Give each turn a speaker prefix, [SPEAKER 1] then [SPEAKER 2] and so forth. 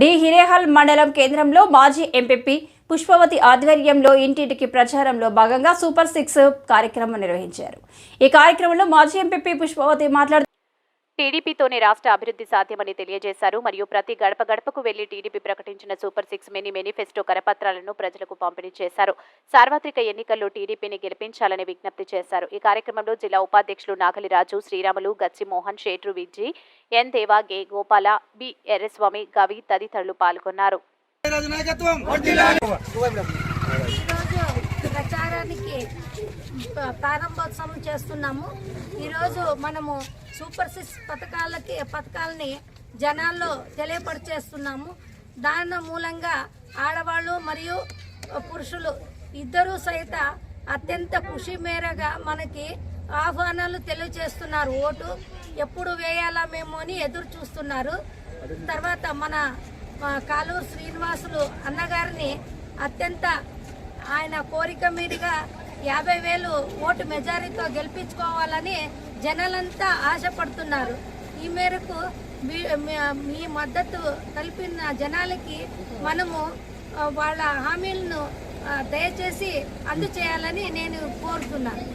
[SPEAKER 1] D Hirehal మండలం కేంద్రంలో మాజీ ఎంపీ పుష్పవతి ఆధ్వర్యంలో ఇంటింటికి ప్రచారంలో భాగంగా సూపర్ సిక్స్ కార్యక్రమం నిర్వహించారు. ఈ కార్యక్రమంలో మాజీ ఎంపీ పుష్పవతి మాట్లాడుతూ
[SPEAKER 2] టీడీపీతోనే రాష్ట్ర అభివృద్ధి సాధ్యమని తెలియజేశారు. మరియు ప్రతి గడప గడపకు వెళ్ళి టీడీపీ ప్రకటించిన సూపర్ సిక్స్ మినీ మేనిఫెస్టో కరపత్రాలను ప్రజలకు పంపిణీ చేశారు. సార్వత్రిక ఎన్నికల్లో టీడీపీని గెలిపించాలని విజ్ఞప్తి చేశారు. ఈ కార్యక్రమంలో జిల్లా ఉపాధ్యక్షులు నాగలిరాజు శ్రీరాములు గచ్చిమోహన్ షేట్రు విజ్జి ఎన్ దేవా గే గోపాల బి ఎర్రస్వామి గవి తదితరులు పాల్గొన్నారు.
[SPEAKER 3] ప్రచారానికి ప్రారంభోత్సవం చేస్తున్నాము. ఈరోజు మనము సూపర్ సిక్స్ పథకాలకి పథకాలని జనాల్లో తెలియపరిచేస్తున్నాము. దాని మూలంగా ఆడవాళ్ళు మరియు పురుషులు ఇద్దరూ సైత అత్యంత కృషి మేరగా మనకి ఆహ్వానాలు తెలియజేస్తున్నారు. ఓటు ఎప్పుడు వేయాలా మేము అని ఎదురు చూస్తున్నారు. తర్వాత మన కాలూరు శ్రీనివాసులు అన్నగారిని అత్యంత ఆయన కోరిక మీదుగా యాభై వేలు ఓటు మెజారిటీతో గెలిపించుకోవాలని జనాలంతా ఆశపడుతున్నారు. ఈ మేరకు మీ- మీ- మద్దతు కలిపిన జనాలకి మనము వాళ్ళ హామీలను దయచేసి అందుచేయాలని నేను కోరుతున్నాను